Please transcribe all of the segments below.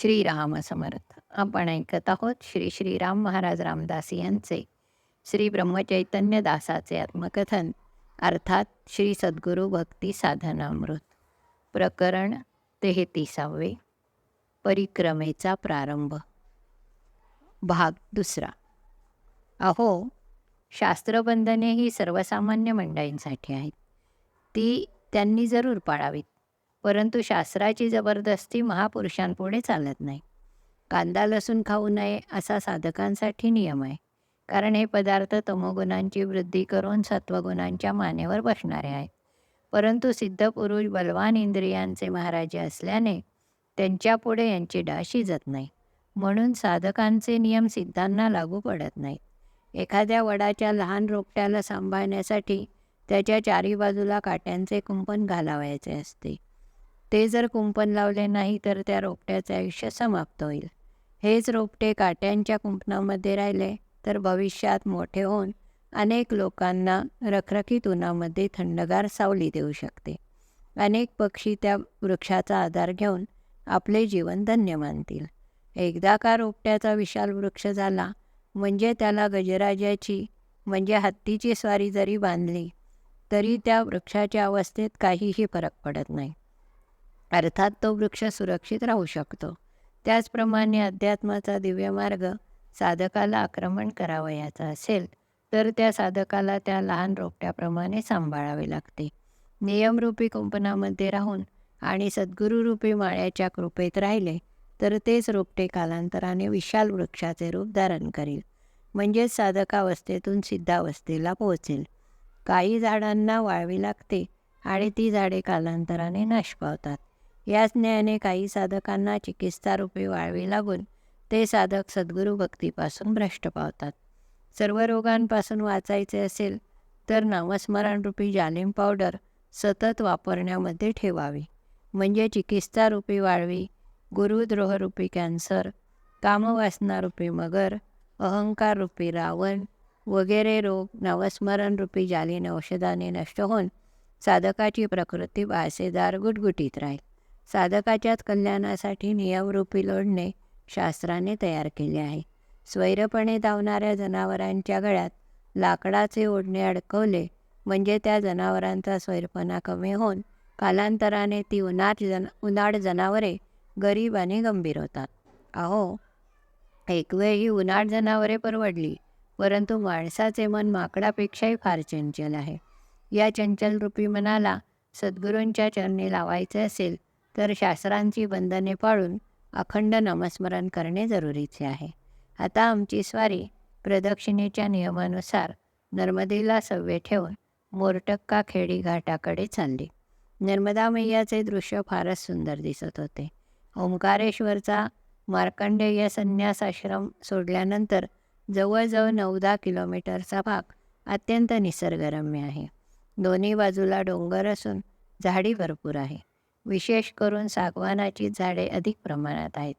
श्रीराम समर्थ आपण ऐकत आहोत श्री श्रीराम महाराज रामदास यांचे श्री ब्रह्मचैतन्य दासाचे आत्मकथन अर्थात श्री सद्गुरू भक्ती साधनामृत. प्रकरण तेहतीसावे. परिक्रमेचा प्रारंभ. भाग दुसरा. अहो शास्त्रबंधने ही सर्वसामान्य मंडळींसाठी आहेत. ती त्यांनी जरूर पाळावीत. परंतु शास्त्राची जबरदस्ती महापुरुषांपुढे चालत नाही. कांदा लसूण खाऊ नये असा साधकांसाठी नियम आहे. कारण हे पदार्थ तमोगुणांची वृद्धी करून सत्वगुणांच्या मानेवर बसणारे आहेत. परंतु सिद्ध पुरुष बलवान इंद्रियांचे महाराजे असल्याने त्यांच्यापुढे यांची डाळ शिजत नाही. म्हणून साधकांचे नियम सिद्धांना लागू पडत नाहीत. एखाद्या वडाच्या लहान रोपट्याला सांभाळण्यासाठी त्याच्या चारी बाजूला काट्यांचे कुंपण घालावायचे असते. ते जर कुंपण लावले नाही तर त्या रोपट्याचे आयुष्य समाप्त होईल. हेच रोपटे काट्यांच्या कुंपणामध्ये राहिले तर भविष्यात मोठे होऊन अनेक लोकांना रखरखीत उन्हामध्ये थंडगार सावली देऊ शकते. अनेक पक्षी त्या वृक्षाचा आधार घेऊन आपले जीवन धन्य मानतील. एकदा का रोपट्याचा विशाल वृक्ष झाला म्हणजे त्याला गजराजाची म्हणजे हत्तीची स्वारी जरी बांधली तरी त्या वृक्षाच्या अवस्थेत काहीही फरक पडत नाही. अर्थात तो वृक्ष सुरक्षित राहू शकतो. त्याचप्रमाणे अध्यात्माचा दिव्य मार्ग साधकाला आक्रमण करावयाचा असेल तर त्या साधकाला त्या लहान रोपट्याप्रमाणे सांभाळावे लागते. नियमरूपी कुंपणामध्ये राहून आणि सद्गुरूरूपी माळ्याच्या कृपेत राहिले तर तेच रोपटे कालांतराने विशाल वृक्षाचे रूप धारण करील. म्हणजेच साधकावस्थेतून सिद्धावस्थेला पोहोचेल. काही झाडांना वाळवी लागते आणि ती झाडे कालांतराने नाश पावतात याच न्यायाने काही साधकांना चिकित्सारूपी वाळवी लागून ते साधक सद्गुरू भक्तीपासून भ्रष्ट पावतात. सर्व रोगांपासून वाचायचे असेल तर नामस्मरणरूपी जालिम पावडर सतत वापरण्यामध्ये ठेवावी. म्हणजे चिकित्सारूपी वाळवी गुरुद्रोहरूपी कॅन्सर कामवासनारूपी मगर अहंकाररूपी रावण वगैरे रोग नवस्मरणरूपी जालीन औषधाने नष्ट होऊन साधकाची प्रकृती बासेदार गुटगुटीत राहील. साधकाच्याच कल्याणासाठी नियमरूपी लोढणे शास्त्राने तयार केले आहे. स्वैरपणे धावणाऱ्या जनावरांच्या गळ्यात लाकडाचे ओढणे अडकवले म्हणजे त्या जनावरांचा स्वैरपणा कमी होऊन कालांतराने ती उन्हाळ जन उन्हाळ जनावरे गरीब आणि गंभीर होतात. अहो एक वेळ ही उन्हाळ जनावरे परवडली परंतु माणसाचे मन माकडापेक्षाही फार चंचल आहे. या चंचलरूपी मनाला सद्गुरूंच्या चरणी लावायचे असेल तर शास्त्रांची बंधने पाळून अखंड नामस्मरण करणे जरुरीचे आहे. आता आमची स्वारी प्रदक्षिणेच्या नियमानुसार नर्मदेला सव्वे ठेवून मोरटक्का खेडी घाटाकडे चालली. नर्मदा मैयाचे दृश्य फारच सुंदर दिसत होते. ओंकारेश्वरचा मार्कंडेय संन्यास आश्रम सोडल्यानंतर जवळजवळ नऊ दहा किलोमीटरचा भाग अत्यंत निसर्गरम्य आहे. दोन्ही बाजूला डोंगर असून झाडी भरपूर आहे. विशेष करून सागवानाची झाडे अधिक प्रमाणात आहेत.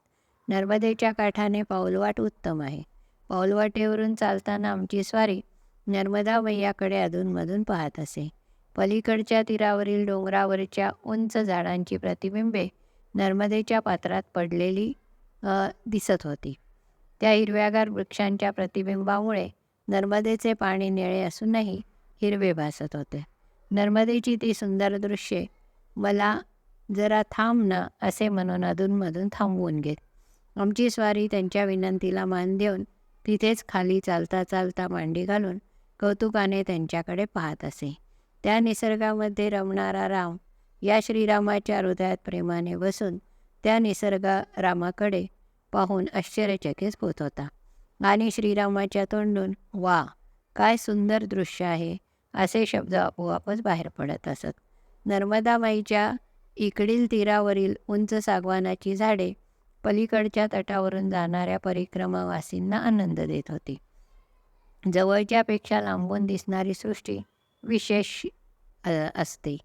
नर्मदेच्या काठाने पाऊलवाट उत्तम आहे. पाऊलवाटेवरून चालताना आमची स्वारी नर्मदा मैयाकडे अधूनमधून पाहत असे. पलीकडच्या तीरावरील डोंगरावरच्या उंच झाडांची प्रतिबिंबे नर्मदेच्या पात्रात पडलेली दिसत होती. त्या हिरव्यागार वृक्षांच्या प्रतिबिंबामुळे नर्मदेचे पाणी निळे असूनही हिरवे भासत होते. नर्मदेची ती सुंदर दृश्ये मला जरा थांब ना असे म्हणून अधूनमधून थांबवून घेत. आमची स्वारी त्यांच्या विनंतीला मान देऊन तिथेच खाली चालता चालता मांडी घालून कौतुकाने त्यांच्याकडे पाहत असे. त्या निसर्गामध्ये रमणारा राम या श्रीरामाच्या हृदयात प्रेमाने बसून त्या निसर्गा रामाकडे पाहून आश्चर्यचकित होत होता. आणि श्रीरामाच्या तोंडून वा काय सुंदर दृश्य आहे असे शब्द आपोआपच बाहेर पडत असत. नर्मदाबाईच्या इकडील तीरावरील उंच सागवानाची झाडे पलीकडच्या तटावरून जाणाऱ्या परिक्रमावासींना आनंद देत होती. जवळच्यापेक्षा लांबून दिसणारी सृष्टी विशेष असते.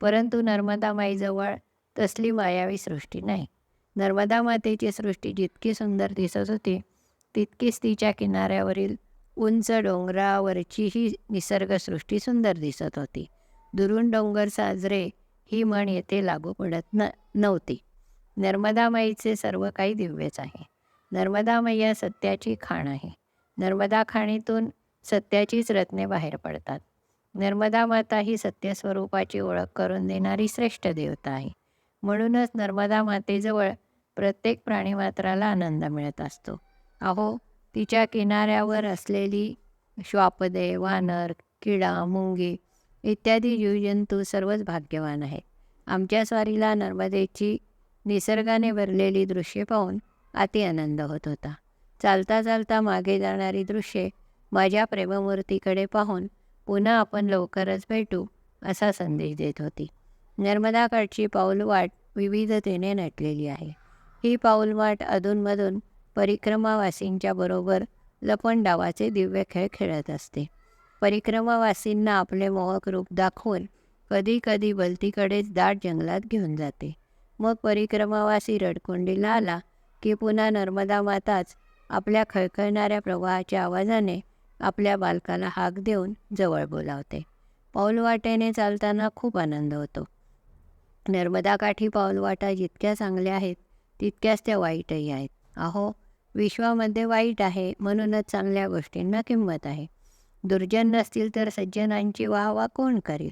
परंतु नर्मदा माईजवळ तसली मायावी सृष्टी नाही. नर्मदा मातेची सृष्टी जितकी सुंदर दिसत होती तितकीच तिच्या किनाऱ्यावरील उंच डोंगरावरची ही निसर्गसृष्टी सुंदर दिसत होती. दुरून डोंगर साजरे ही म्हण येथे लागू पडत न नव्हती. नर्मदामाईचे सर्व काही दिव्यच आहे. नर्मदा मैया सत्याची खाण आहे. नर्मदा खाणीतून सत्याचीच रत्ने बाहेर पडतात. नर्मदा माता ही सत्यस्वरूपाची ओळख करून देणारी श्रेष्ठ देवता आहे. म्हणूनच नर्मदा मातेजवळ प्रत्येक प्राणीमात्राला आनंद मिळत असतो. अहो तिच्या किनाऱ्यावर असलेली श्वापदे वानर किडा मुंगी इत्यादी जीवजंतू सर्वच भाग्यवान आहेत. आमच्या स्वारीला नर्मदेची निसर्गाने भरलेली दृश्ये पाहून अति आनंद होत होता. चालता चालता मागे जाणारी दृश्ये माझ्या प्रेममूर्तीकडे पाहून पुन्हा आपण लवकरच भेटू असा संदेश देत होती. नर्मदाकाठची पाऊलवाट विविधतेने नटलेली आहे. ही पाऊलवाट अधूनमधून परिक्रमावासींच्या बरोबर लपण डावाचे दिव्य खेळ खेळत असते. परिक्रमावासींना आपले मोहक रूप दाखवून कधी कधी बलतीकडेच दाट जंगलात घेऊन जाते. मग परिक्रमावासी रडकुंडीला आला की पुन्हा नर्मदा माताच आपल्या खळखळणाऱ्या प्रवाहाच्या आवाजाने आपल्या बालकाला हाक देऊन जवळ बोलावते. पाऊलवाटेने चालताना खूप आनंद होतो. नर्मदाकाठी पाऊलवाटा जितक्या चांगल्या आहेत तितक्याच त्या वाईटही आहेत. अहो विश्वामध्ये वाईट आहे म्हणूनच चांगल्या गोष्टींना किंमत आहे. दुर्जन नसतील तर सज्जनांची वाहवा कोण करेल?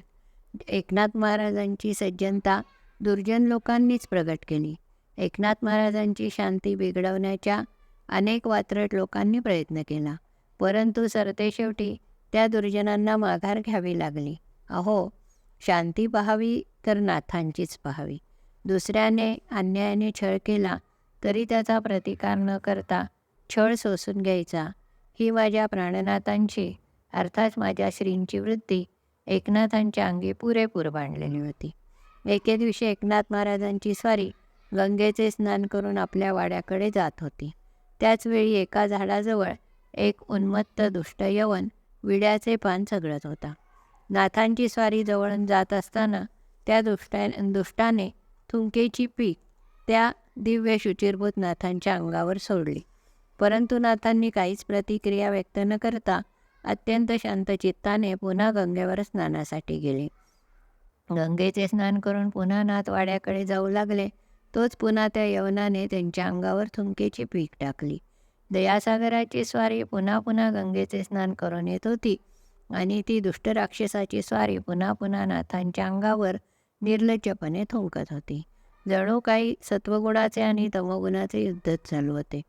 एकनाथ महाराजांची सज्जनता दुर्जन लोकांनीच प्रगट केली. एकनाथ महाराजांची शांती बिघडवण्याच्या अनेक वात्रट लोकांनी प्रयत्न केला. परंतु सरतेशेवटी त्या दुर्जनांना माघार घ्यावी लागली. अहो शांती पहावी तर नाथांचीच पहावी. दुसऱ्याने अन्यायाने छळ केला तरी त्याचा प्रतिकार न करता छळ सोसून घ्यायचा. ही माझ्या प्राणनाथांची अर्थात माझ्या श्रींची वृत्ती एकनाथांच्या अंगी पुरेपूर बांधलेली होती. एके दिवशी एकनाथ महाराजांची स्वारी गंगेचे स्नान करून आपल्या वाड्याकडे जात होती. त्याचवेळी एका झाडाजवळ एक उन्मत्त दुष्ट यवन विड्याचे पान चगळत होता. नाथांची स्वारी जवळून जात असताना त्या दुष्टा दुष्टाने थुंकेची पीक त्या दिव्य शुचिरभूत नाथांच्या अंगावर सोडली. परंतु नाथांनी काहीच प्रतिक्रिया व्यक्त न करता अत्यंत शांत चित्ताने पुन्हा गंगेवर स्नानासाठी गेले. गंगेचे स्नान करून पुन्हा नाथवाड्याकडे जाऊ लागले. तोच पुन्हा त्या यवनाने त्यांच्या अंगावर थुंकेची पीक टाकली. दयासागराची स्वारी पुन्हा पुन्हा गंगेचे स्नान करून येत होती आणि ती दुष्ट राक्षसाची स्वारी पुन्हा पुन्हा नाथांच्या अंगावर निर्लज्जपणे थुंकत होती. जणू काही सत्वगुणाचे आणि तमोगुणाचे युद्धच चालू होते.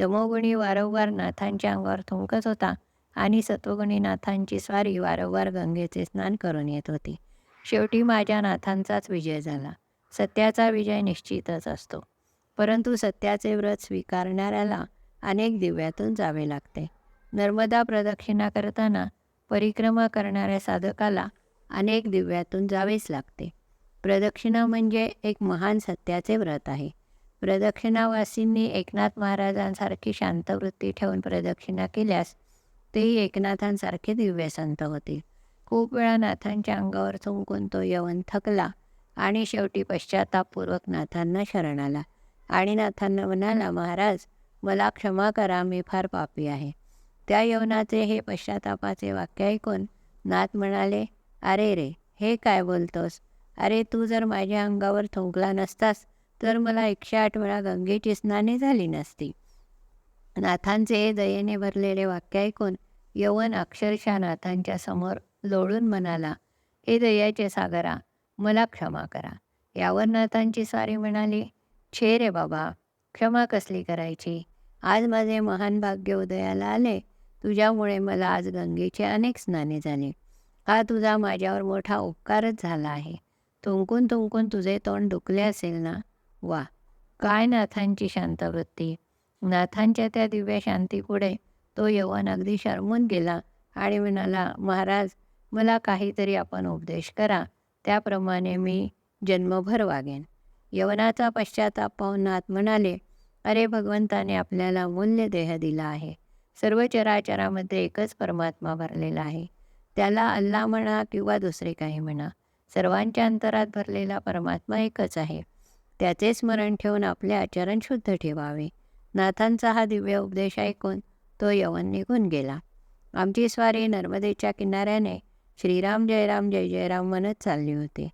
तमोगुणी वारंवार नाथांच्या अंगावर थुंकत होता. आणि सत्वगुणी नाथांची स्वारी वारंवार गंगेचे स्नान करून येत होती. शेवटी माझ्या नाथांचाच विजय झाला. सत्याचा विजय निश्चितच असतो. परंतु सत्याचे व्रत स्वीकारणाऱ्याला अनेक दिव्यातून जावे लागते. नर्मदा प्रदक्षिणा करताना परिक्रमा करणाऱ्या साधकाला अनेक दिव्यातून जावेच लागते. प्रदक्षिणा म्हणजे एक महान सत्याचे व्रत आहे. प्रदक्षिणावासींनी एकनाथ महाराजांसारखी शांतवृत्ती ठेवून प्रदक्षिणा केल्यास तेही एकनाथांसारखे दिव्य संत होते. खूप वेळा नाथांच्या अंगावर चुंकून तो यवन थकला आणि शेवटी पश्चातापूर्वक नाथांना शरण आला. आणि नाथांना म्हणाला महाराज मला क्षमा करा मी फार पापी आहे. त्या यवनाचे हे पश्चातापाचे वाक्य ऐकून नाथ म्हणाले अरे रे हे काय बोलतोस? अरे तू जर माझ्या अंगावर थुंकला नसतास तर मला एकशे आठ वेळा गंगेची स्नाने झाली नसती. नाथांचे दयेने भरलेले वाक्य ऐकून यवन अक्षरशः नाथांच्या समोर लोळून म्हणाला हे दयाचे सागरा मला क्षमा करा. यावर नाथांची सारी म्हणाली छे रे बाबा क्षमा कसली करायची? आज माझे महान भाग्य उदयाला आले. तुझ्यामुळे मला आज गंगेचे अनेक स्नाने झाले. हा तुझा माझ्यावर मोठा उपकारच झाला आहे. तुंकून तुंकून तुझे तोंड दुखले असेल ना? वा काय नाथांची शांतवृत्ती. नाथांच्या त्या दिव्य शांतीपुढे तो यवन अगदी शरमून गेला आणि म्हणाला महाराज मला काहीतरी आपण उपदेश करा. त्याप्रमाणे मी जन्मभर वागेन. यवनाचा पश्चाताप पाहून नाथ म्हणाले अरे भगवंताने आपल्याला मूल्य देह दिला आहे. सर्व चराचरामध्ये एकच परमात्मा भरलेला आहे. त्याला अल्ला म्हणा किंवा दुसरे काही म्हणा सर्वांच्या अंतरात भरलेला परमात्मा एकच आहे. त्याचे स्मरण ठेवून आपले आचरण शुद्ध ठेवावे. नाथांचा हा दिव्य उपदेश ऐकून तो यवन निघून गेला. आमची स्वारी नर्मदेच्या किनाऱ्याने श्रीराम जयराम जय जयराम म्हणत चालली होती.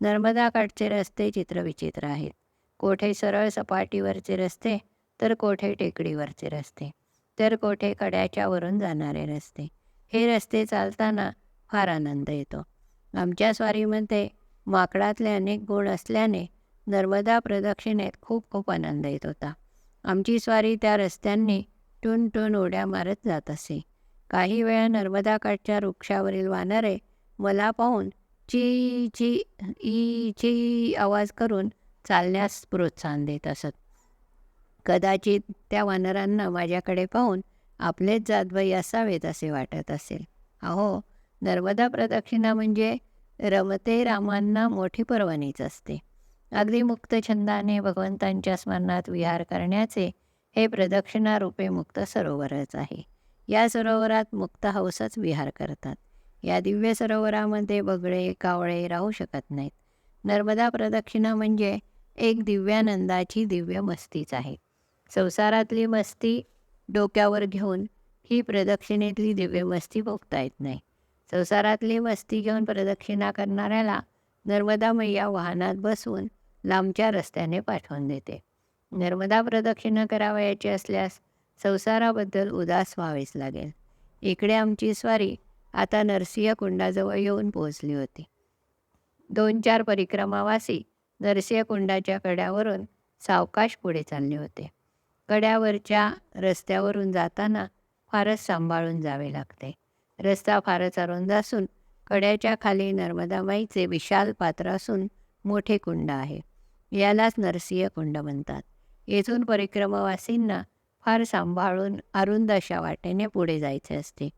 नर्मदा काठचे रस्ते चित्रविचित्र आहेत. कोठे सरळ सपाटीवरचे रस्ते तर कोठे टेकडीवरचे रस्ते तर कोठे कड्याच्या वरून जाणारे रस्ते. हे रस्ते चालताना फार आनंद येतो. आमच्या स्वारीमध्ये माकडातले अनेक गुण असल्याने नर्मदा प्रदक्षिणेत खूप खूप आनंद येत होता. आमची स्वारी त्या रस्त्यांनी टून टून उड्या मारत जात असे. काही वेळा नर्मदाकाठच्या वृक्षावरील वानरे मला पाहून ची ची ई ची आवाज करून चालण्यास प्रोत्साहन देत असत. कदाचित त्या वानरांना माझ्याकडे पाहून आपलेच जातबाई असावेत असे वाटत असेल. अहो नर्मदा प्रदक्षिणा म्हणजे रमते रामांना मोठी पर्वणीच असते. अगदी मुक्त छंदाने भगवंतांच्या स्मरणात विहार करण्याचे हे प्रदक्षिणारूपे मुक्त सरोवरच आहे. या सरोवरात मुक्त हौसच विहार करतात. या दिव्य सरोवरामध्ये बगळे कावळे राहू शकत नाहीत. नर्मदा प्रदक्षिणा म्हणजे एक दिव्यानंदाची दिव्य मस्तीच आहे. संसारातली मस्ती डोक्यावर घेऊन ही प्रदक्षिणेतली दिव्य मस्ती भोगता येत नाही. संसारातली मस्ती घेऊन प्रदक्षिणा करणाऱ्याला नर्मदा मैया वाहनात बसवून लांबच्या रस्त्याने पाठवून देते. नर्मदा प्रदक्षिणा करावयाची असल्यास संसाराबद्दल उदास व्हावेच लागेल. इकडे आमची स्वारी आता नरसिंह कुंडाजवळ येऊन पोहोचली होती. दोन चार परिक्रमावासी नरसिंह कुंडाच्या कड्यावरून सावकाश पुढे चालले होते. कड्यावरच्या रस्त्यावरून जाताना फारच सांभाळून जावे लागते. रस्ता फारच अरुंद असून कड्याच्या खाली नर्मदाबाईचे विशाल पात्र असून मोठे कुंड आहे. यालाच नरसिंह कुंड म्हणतात. येथून परिक्रमावासींना फार सांभाळून अरुंद अशा वाटेने पुढे जायचे असते.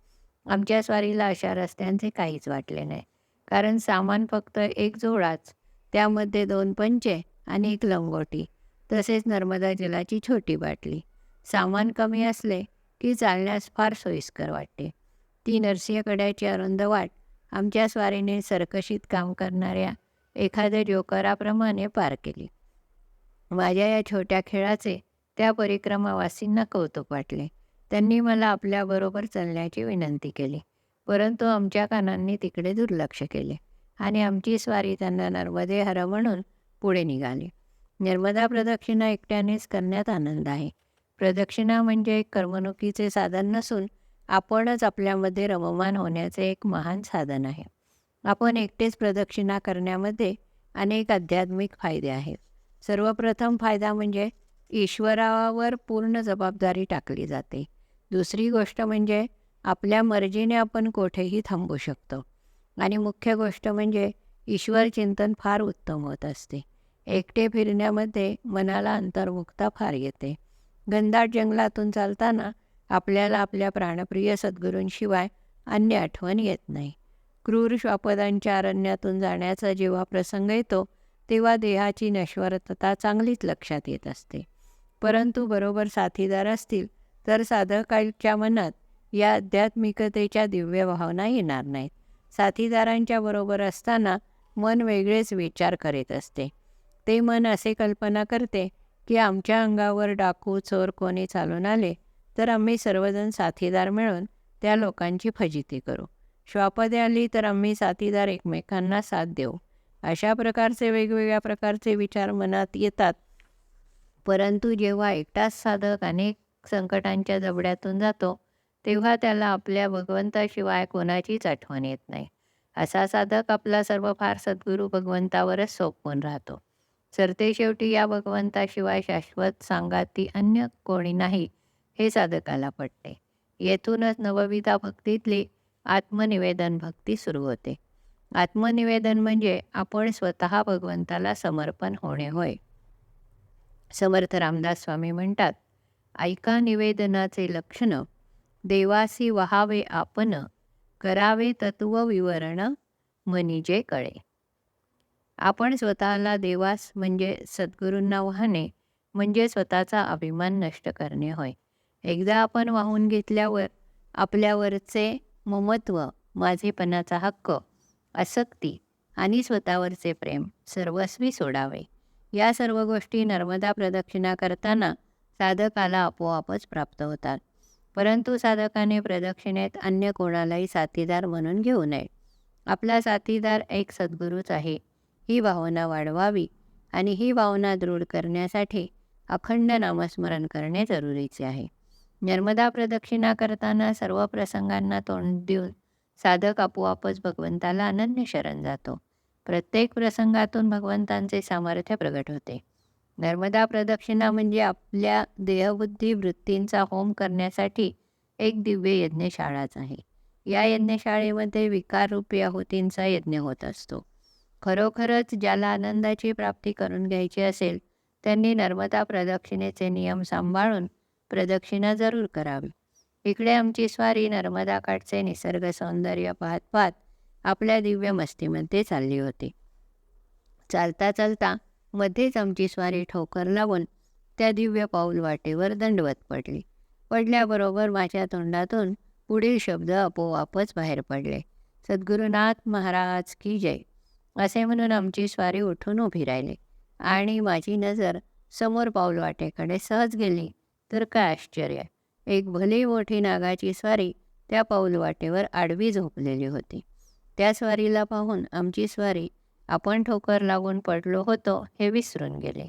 आमच्या स्वारीला अशा रस्त्यांचे काहीच वाटले नाही. कारण सामान फक्त एक जोडाच त्यामध्ये दोन पंचे आणि एक लंगोटी तसेच नर्मदा जलाची छोटी बाटली. सामान कमी असले की चालण्यास फार सोयीस्कर वाटते. ती नरसिंहकड्याची अरुंद वाट आमच्या स्वारीने सरकशीत काम करणाऱ्या एखाद्या जोकराप्रमाणे पार केली. माझ्या या छोट्या खेळाचे त्या परिक्रमावासींना कौतुक वाटले. त्यांनी मला आपल्याबरोबर चालण्याची विनंती केली परंतु आमच्या कानांनी तिकडे दुर्लक्ष केले आणि आमची स्वारी त्यांना नर्मदे हर म्हणून पुढे निघाली. नर्मदा प्रदक्षिणा एकट्यानेच करण्यात आनंद आहे. प्रदक्षिणा म्हणजे एक करमणुकीचे साधन नसून आपणच आपल्यामध्ये रममान होण्याचे एक महान साधन आहे. आपण एकटेच प्रदक्षिणा करण्यामध्ये अनेक आध्यात्मिक फायदे आहेत. सर्वप्रथम फायदा म्हणजे ईश्वरावर पूर्ण जबाबदारी टाकली जाते. दुसरी गोष्ट म्हणजे आपल्या मर्जीने आपण कोठेही थांबू शकतो. आणि मुख्य गोष्ट म्हणजे ईश्वर चिंतन फार उत्तम होत असते. एकटे फिरण्यामध्ये मनाला अंतर्मुक्ता फार येते. गंधाट जंगलातून चालताना आपल्याला आपल्या प्राणप्रिय सद्गुरूंशिवाय अन्य आठवण येत नाही. क्रूर श्वापदांच्या अरण्यातून जाण्याचा जेव्हा प्रसंग येतो तेव्हा देहाची नश्वरतता चांगलीच लक्षात येत असते. परंतु बरोबर साथीदार असतील तर साधकाच्या मनात या आध्यात्मिकतेच्या दिव्य भावना येणार नाहीत. साथीदारांच्या बरोबर असताना मन वेगळेच विचार करीत असते. ते मन असे कल्पना करते की आमच्या अंगावर डाकू चोर कोणी चालून आले तर आम्ही सर्वजण साथीदार मिळून त्या लोकांची फजिती करू. श्वापदे आली तर आम्ही साथीदार एकमेकांना साथ देऊ. अशा प्रकारचे वेगवेगळ्या प्रकारचे विचार मनात येतात. परंतु जेव्हा एकटाच साधक अनेक संकटांच्या जबड्यातून जातो तेव्हा त्याला आपल्या भगवंताशिवाय कोणाचीच आठवण येत नाही. असा साधक आपला सर्व फार सद्गुरू भगवंतावरच सोपवून राहतो. सरते शेवटी या भगवंताशिवाय शाश्वत सांगाती अन्य कोणी नाही. हे साधकाला पटते. येथूनच नवविधा भक्तीतली आत्मनिवेदन भक्ती सुरू होते. आत्मनिवेदन म्हणजे आपण स्वतः भगवंताला समर्पण होणे होय. समर्थ रामदास स्वामी म्हणतात ऐका निवेदनाचे लक्षण देवासी वहावे आपण करावे तत्व विवरण म्हणजे कळे. आपण स्वतःला देवास म्हणजे सद्गुरूंना वाहणे म्हणजे स्वतःचा अभिमान नष्ट करणे होय. एकदा आपण वाहून घेतल्यावर आपल्यावरचे ममत्व माझेपणाचा हक्क आसक्ती आणि स्वतःवरचे प्रेम सर्वस्वी सोडावे. या सर्व गोष्टी नर्मदा प्रदक्षिणा करताना साधकाला आपोआपच प्राप्त होतात. परंतु साधकाने प्रदक्षिणेत अन्य कोणालाही साथीदार म्हणून घेऊ नये. आपला साथीदार एक सद्गुरूच आहे. ही भावना वाढवावी आणि ही भावना दृढ करण्यासाठी अखंड नामस्मरण करणे जरुरीचे आहे. नर्मदा प्रदक्षिणा करताना सर्व प्रसंगांना तोंड देऊन साधक आपोआपच भगवंताला अनन्य शरण जातो. प्रत्येक प्रसंगातून भगवंतांचे सामर्थ्य प्रगट होते. नर्मदा प्रदक्षिणा म्हणजे आपल्या देहबुद्धी वृत्तींचा होम करण्यासाठी एक दिव्य यज्ञशाळाच आहे. या यज्ञशाळेमध्ये विकाररूपी आहुतींचा यज्ञ होत असतो. खरोखरच ज्याला आनंदाची प्राप्ती करून घ्यायची असेल त्यांनी नर्मदा प्रदक्षिणेचे नियम सांभाळून प्रदक्षिणा जरूर करावी. इकडे आमची स्वारी नर्मदाकाठचे निसर्ग सौंदर्य पाहत पाहत आपल्या दिव्य मस्तीमध्ये चालली होती. चालता चालता मध्येच आमची स्वारी ठोकर लावून त्या दिव्य पाऊल वाटेवर दंडवत पडली. पडल्याबरोबर माझ्या तोंडातून पुढील शब्द आपोआपच बाहेर पडले. सद्गुरुनाथ महाराज की जय. असे म्हणून आमची स्वारी उठून उभी राहिली आणि माझी नजर समोर पाऊल वाटेकडे सहज गेली. तर काय आश्चर्य. एक भली मोठी नागाची स्वारी त्या पाऊल वाटेवर आडवी झोपलेली होती. त्या स्वारीला पाहून आमची स्वारी आपण ठोकर लागून पडलो होतो हे विसरून गेले.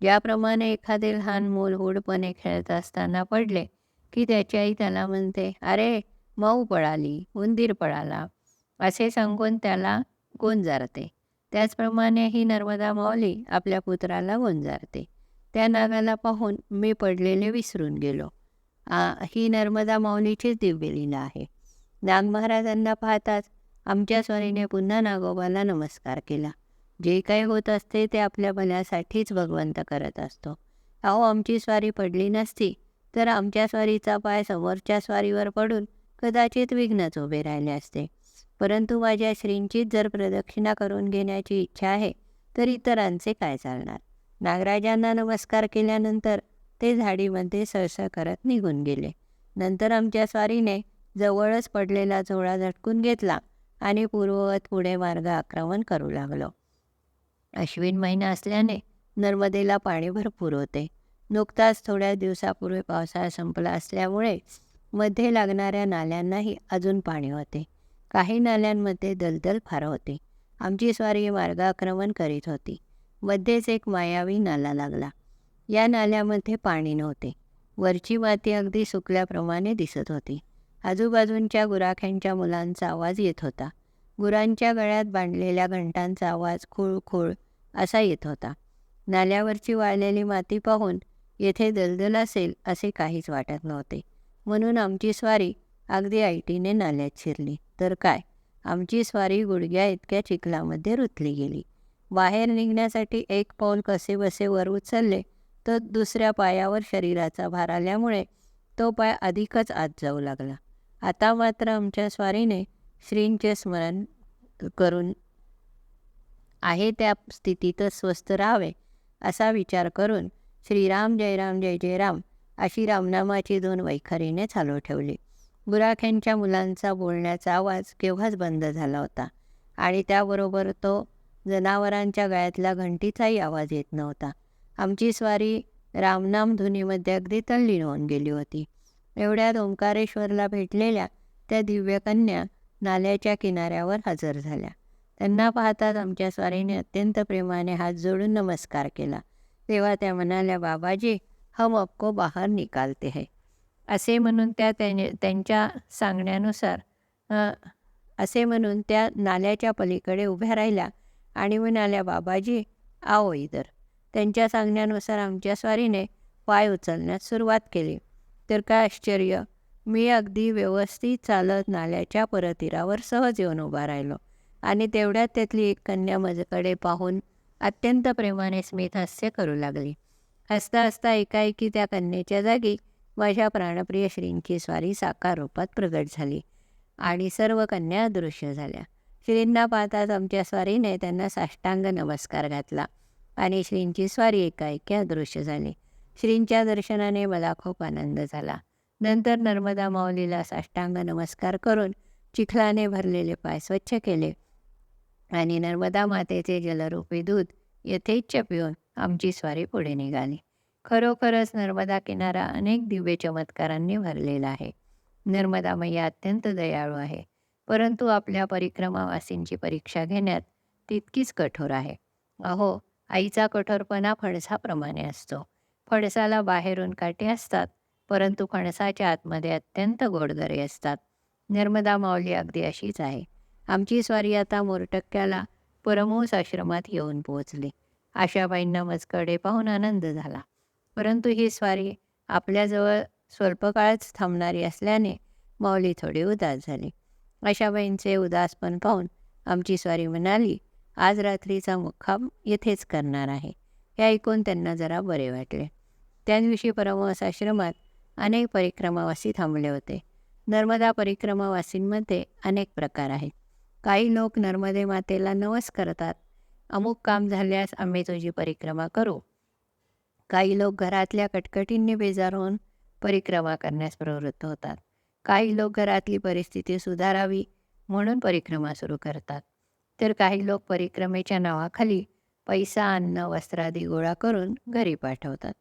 ज्याप्रमाणे एखादे लहान मूल हुडपणे खेळत असताना पडले की त्याची आई त्याला म्हणते अरे मऊ पळाली उंदीर पळाला असे सांगून त्याला गोंजारते. त्याचप्रमाणे ही नर्मदा माऊली आपल्या पुत्राला गोंजारते. त्या नागाला पाहून मी पडलेले विसरून गेलो. आ ही नर्मदा माऊलीचीच दिव्यलीला आहे. नाग महाराजांना पाहताच आमच्या स्वारीने पुन्हा नागोबाला नमस्कार केला. जे काही होत असते ते आपल्या भल्यासाठीच भगवंत करत असतो. अहो आमची स्वारी पडली नसती तर आमच्या स्वारीचा पाय समोरच्या स्वारीवर पडून कदाचित विघ्नच उभे राहिले असते. परंतु माझ्या श्रींचीच जर प्रदक्षिणा करून घेण्याची इच्छा आहे तर इतरांचे काय चालणार? नागराजांना नमस्कार केल्यानंतर ते झाडीमध्ये सहसा करत निघून गेले. नंतर आमच्या स्वारीने जवळच पडलेला जोळा झटकून घेतला आणि पूर्ववत पुढे मार्ग आक्रमण करू लागलो. अश्विन महिना असल्याने नर्मदेला पाणी भरपूर होते. नुकताच थोड्या दिवसापूर्वी पावसाळा संपला असल्यामुळे मध्ये लागणाऱ्या नाल्यांनाही अजून पाणी होते. काही नाल्यांमध्ये दलदल फार होते. आमची स्वारी मार्गाक्रमण करीत होती. मध्येच एक मायावी नाला लागला. या नाल्यामध्ये पाणी नव्हते. वरची माती अगदी सुकल्याप्रमाणे दिसत होती. आजूबाजूंच्या गुराख्यांच्या मुलांचा आवाज येत होता. गुरांच्या गळ्यात बांधलेल्या घंटांचा आवाज खुळखुळ असा येत होता. नाल्यावरची वाळलेली माती पाहून येथे दलदल असेल असे काहीच वाटत नव्हते. म्हणून आमची स्वारी अगदी आयटीने नाल्यात शिरली. तर काय? आमची स्वारी गुडघ्या इतक्या चिखलामध्ये रुतली गेली. बाहेर निघण्यासाठी एक पाऊल कसे बसे वर उचलले तर दुसऱ्या पायावर शरीराचा भार आल्यामुळे तो पाय अधिकच आत जाऊ लागला. आता मात्र आमच्या स्वारीने श्रींचे स्मरण करून आहे त्या स्थितीतच स्वस्थ राहावे असा विचार करून श्रीराम जय राम जय जय राम अशी रामनामाची दोन वैखरीने चालू ठेवली. बुराख्यांच्या मुलांचा बोलण्याचा आवाज केव्हाच बंद झाला होता आणि त्याबरोबर तो जनावरांच्या गळ्यातला घंटीचाही आवाज येत नव्हता. आमची स्वारी रामनाम धुनीमध्ये अगदी तल्लीन होऊन गेली होती. एवढ्यात ओंकारेश्वरला भेटलेल्या त्या दिव्यकन्या नाल्याच्या किनाऱ्यावर हजर झाल्या. त्यांना पाहताच आमच्या स्वारीने अत्यंत प्रेमाने हात जोडून नमस्कार केला. तेव्हा त्या म्हणाल्या बाबाजी हम आपको बाहेर निकालते है. असे म्हणून त्या त्यांच्या सांगण्यानुसार असे म्हणून त्या नाल्याच्या पलीकडे उभ्या राहिल्या. आणि म्हणाल्या बाबाजी आओ इधर. त्यांच्या सांगण्यानुसार आमच्या स्वारीने पाय उचलण्यास सुरुवात केली. तर काय आश्चर्य मी अगदी व्यवस्थित चालत नाल्याच्या परतीरावर सहज येऊन उभा राहिलो आणि तेवढ्यात त्यातली एक कन्या माझ्याकडे पाहून अत्यंत प्रेमाने स्मित हास्य करू लागली. हसता हसता एकाएकी त्या कन्येच्या जागी माझ्या प्राणप्रिय श्रींची स्वारी साकार रूपात प्रगट झाली आणि सर्व कन्या अदृश्य झाल्या. श्रींना पाहताच आमच्या स्वारीने त्यांना साष्टांग नमस्कार घातला आणि श्रींची स्वारी एकाएकी अदृश्य झाली. श्रींच्या दर्शनाने मला खूप आनंद झाला. नंतर नर्मदा माऊलीला साष्टांग नमस्कार करून चिखलाने भरलेले पाय स्वच्छ केले आणि नर्मदा मातेचे जलरूपी दूध यथेच्छ पिऊन आमची स्वारी पुढे निघाली. खरोखरच नर्मदा किनारा अनेक दिव्य चमत्कारांनी भरलेला आहे. नर्मदा मैया अत्यंत दयाळू आहे. परंतु आपल्या परिक्रमावासींची परीक्षा घेण्यात तितकीच कठोर आहे. अहो आईचा कठोरपणा फणसाप्रमाणे असतो. फणसाला बाहेरून काटे असतात परंतु फणसाच्या आतमध्ये अत्यंत गोडदरे असतात. नर्मदा माऊली अगदी अशीच आहे. आमची स्वारी आता मोरटक्क्याला परमहंस आश्रमात येऊन पोहोचली. आशाबाईंना मजकडे पाहून आनंद झाला. परंतु ही स्वारी आपल्याजवळ स्वल्पकाळच थांबणारी असल्याने माऊली थोडी उदास झाली. आशाबाईंचे उदासपण पाहून आमची स्वारी म्हणाली आज रात्रीचा मुक्काम येथेच करणार आहे. हे ऐकून त्यांना जरा बरे वाटले. त्या दिवशी परमहंस आश्रमात अनेक परिक्रमावासी थांबले होते. नर्मदा परिक्रमावासींमध्ये अनेक प्रकार आहेत. काही लोक नर्मदे मातेला नवस करतात. अमुक काम झाल्यास आम्ही तुझी परिक्रमा करू. काही लोक घरातल्या कटकटींनी बेजार होऊन परिक्रमा करण्यास प्रवृत्त होतात. काही लोक घरातली परिस्थिती सुधारावी म्हणून परिक्रमा सुरू करतात. तर काही लोक परिक्रमेच्या नावाखाली पैसा अन्न वस्त्रादी गोळा करून घरी पाठवतात.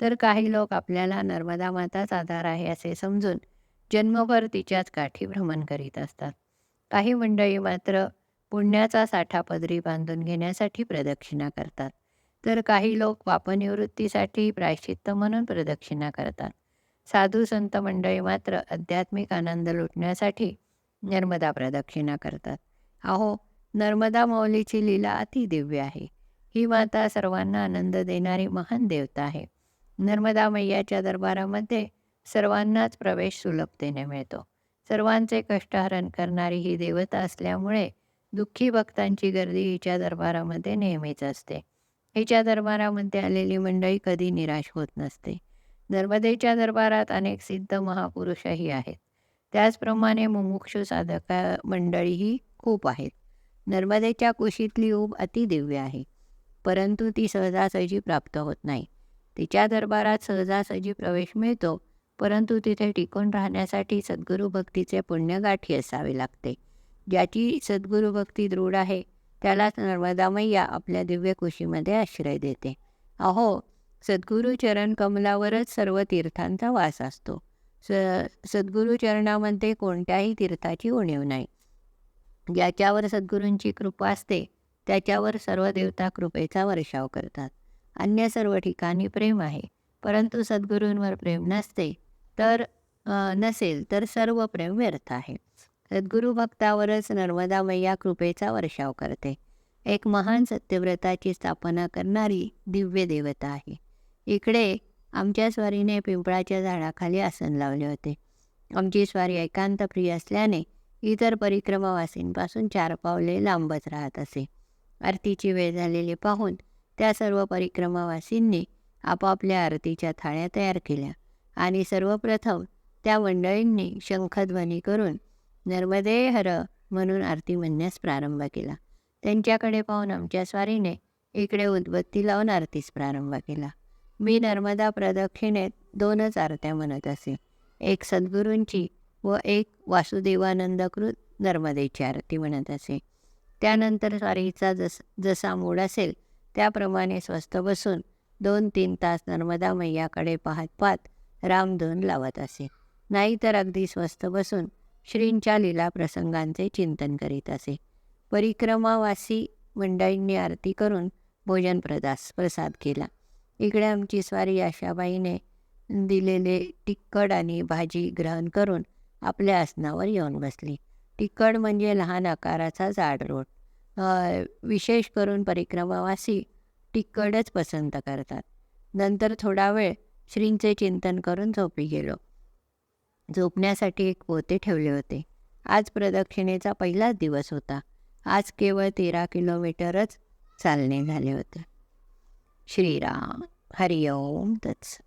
तर काही लोक आपल्याला नर्मदा माताच आधार आहे असे समजून जन्मभर तिच्याच काठी भ्रमण करीत असतात. काही मंडळी मात्र पुण्याचा साठा पदरी बांधून घेण्यासाठी प्रदक्षिणा करतात. तर काही लोक पापनिवृत्तीसाठी प्रायश्चित्त म्हणून प्रदक्षिणा करतात. साधू संत मंडळी मात्र आध्यात्मिक आनंद लुटण्यासाठी नर्मदा प्रदक्षिणा करतात. अहो नर्मदा मौलीची लीला अतिदिव्य आहे. ही माता सर्वांना आनंद देणारी महान देवता आहे. नर्मदा मैयाच्या दरबारामध्ये सर्वांनाच प्रवेश सुलभतेने मिळतो. सर्वांचे कष्टहरण करणारी ही देवता असल्यामुळे दुःखी भक्तांची गर्दी हिच्या दरबारामध्ये नेहमीच असते. हिच्या दरबारामध्ये आलेली मंडळी कधी निराश होत नसते. नर्मदेच्या दरबारात अनेक सिद्ध महापुरुषही आहेत. त्याचप्रमाणे मुमुक्षु साधका मंडळीही खूप आहेत. नर्मदेच्या कुशीतली ऊब अतिदिव्य आहे. परंतु ती सहजासहजी प्राप्त होत नाही. तिच्या दरबारात सहजासहजी प्रवेश मिळतो परंतु तिथे टिकून राहण्यासाठी सद्गुरू भक्तीचे पुण्य गाठी असावे लागते. ज्याची सद्गुरू भक्ती दृढ आहे त्यालाच नर्मदा मैया आपल्या दिव्य कुशीमध्ये आश्रय देते. अहो सद्गुरुचरण कमलावरच सर्व तीर्थांचा वास असतो. स सद्गुरुचरणामध्ये कोणत्याही तीर्थाची उणीव नाही. ज्याच्यावर सद्गुरूंची कृपा असते त्याच्यावर सर्व देवता कृपेचा वर्षाव करतात. अन्य सर्व ठिकाणी प्रेम आहे परंतु सद्गुरूंवर प्रेम नसते तर नसेल तर सर्व प्रेम व्यर्थ आहे. सद्गुरू भक्तावरच नर्मदा मैया कृपेचा वर्षाव करते. एक महान सत्यव्रताची स्थापना करणारी दिव्य देवता आहे. इकडे आमच्या स्वारीने पिंपळाच्या झाडाखाली आसन लावले होते. आमची स्वारी एकांत प्रिय असल्याने इतर परिक्रमावासींपासून चार पावले लांबच राहत असे. आरतीची वेळ झालेली पाहून त्या सर्व परिक्रमावासींनी आपापल्या आरतीच्या थाळ्या तयार केल्या आणि सर्वप्रथम त्या मंडळींनी शंखध्वनी करून नर्मदे हर म्हणून आरती म्हणण्यास प्रारंभ केला. त्यांच्याकडे पाहून आमच्या स्वारीने इकडे उद्बत्ती लावून आरतीस प्रारंभ केला. मी नर्मदा प्रदक्षिणेत दोनच आरत्या म्हणत असे. एक सद्गुरूंची व एक वासुदेवानंदकृत नर्मदेची आरती म्हणत असे. त्यानंतर स्वारीचा जस जसा मूड असेल त्याप्रमाणे स्वस्थ बसून दोन तीन तास नर्मदा मैयाकडे पाहत पाहत रामधून लावत असे. नाहीतर अगदी स्वस्त बसून श्रींच्या लीला प्रसंगांचे चिंतन करीत असे. परिक्रमावासी मंडळींनी आरती करून भोजन प्रदास प्रसाद केला. इकडे आमची स्वारी आशाबाईने दिलेले टिक्कड आणि भाजी ग्रहण करून आपल्या आसनावर येऊन बसली. टिक्कड म्हणजे लहान आकाराचा जाड रोट विशेष करून परिक्रमावासी टिक्कडच पसंत करतात. नंतर थोडा वेळ श्रींचे चिंतन करून झोपी गेलो. झोपण्यासाठी एक पोते ठेवले होते. आज प्रदक्षिणेचा पहिलाच दिवस होता. आज केवळ तेरा किलोमीटरच चालणे झाले होते. श्रीराम हरिओम तत्स